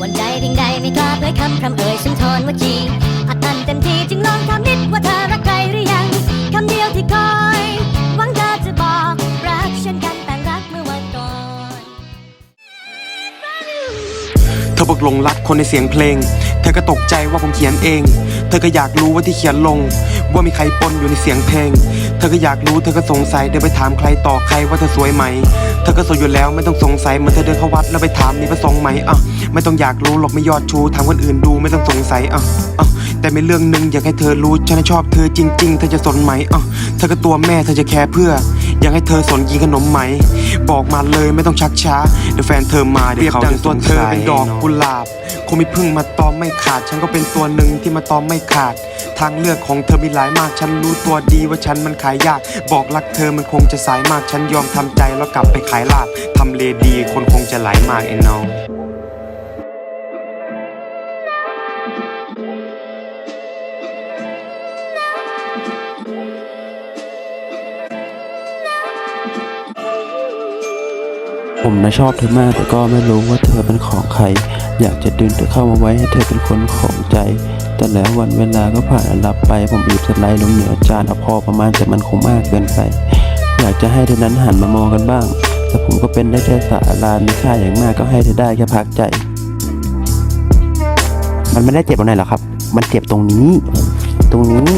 วันใดเพียงใดไม่กล้าเผยคำคำเอ่ยฉันทนว่าจีอัดอันเต็มที่จึงลองถามนิดว่าเธอรักใครหรือยังคำเดียวที่คอยหวังเธอจะบอกรักฉันกันแต่รักเมื่อวันก่อนเธอบอกลงรักคนในเสียงเพลง เธอก็ตกใจว่าผมเขียนเอง อก็อยากรู้ว่าที่เขียนลง ว่ามีใครปนอยู่ในเสียงเพลง เธอก็อยากรู้เธอก็สงสัยเดินไปถามใครต่อใครว่าเธอสวยไหม เธอก็สวยอยู่แล้วไม่ต้องสงสัยเหมื่อนเธอเดินเข้าวัดแล้วไปถามมีพระสงฆ์ไหมอะไม่ต้องอยากรู้หรอกไม่ยอดชูถามคนอื่นดูไม่ต้องสงสัยอะอะ แต่มีเรื่องหนึ่งอยากให้เธอรู้ฉันน่ะชอบเธอจริงๆ เธอจะสนไหมอะเธอก็ตัวแม่เธอจะแคร์เพื่อ อยากให้เธอสนกินขนมไหม บอกมาเลยไม่ต้องชักช้าเดี๋ยวแฟนเธอมาเดี๋ยวเขาจะตัวเธอเป็นดอกกุหลาบคงมีพึ่งมาตอมไม่ขาด ฉันก็เป็นตัวหนึ่งที่มาตอมไม่ขาด ทางเลือกของเธอมีหลายมาก ฉันรู้ตัวดีว่าฉันมันขายยาก บอกรักเธอมันคงจะสายมาก ฉันยอมทำใจแล้วกลับไปขายลาบทำเลดีคนคงจะหลายมากไอ้น้อง ผมนะชอบเธอมากแต่ก็ไม่รู้ว่าเธอเป็นของใคร อยากจะดึงเธอเข้ามาไว้ให้เธอเป็นคนของใจ แต่แล้ววันเวลาก็ผ่านลับไป ผมบีบสไลด์ลงเหนือจานเอาพอประมาณแต่มันคงมากเกินไป อยากจะให้เธอนั้นหันมามองกันบ้าง แต่ผมก็เป็นได้แค่สารามีค่าอย่างมากก็ให้เธอได้แค่พักใจ มันไม่ได้เจ็บตรงไหนหรอครับ มันเจ็บตรงนี้ ตรงนี้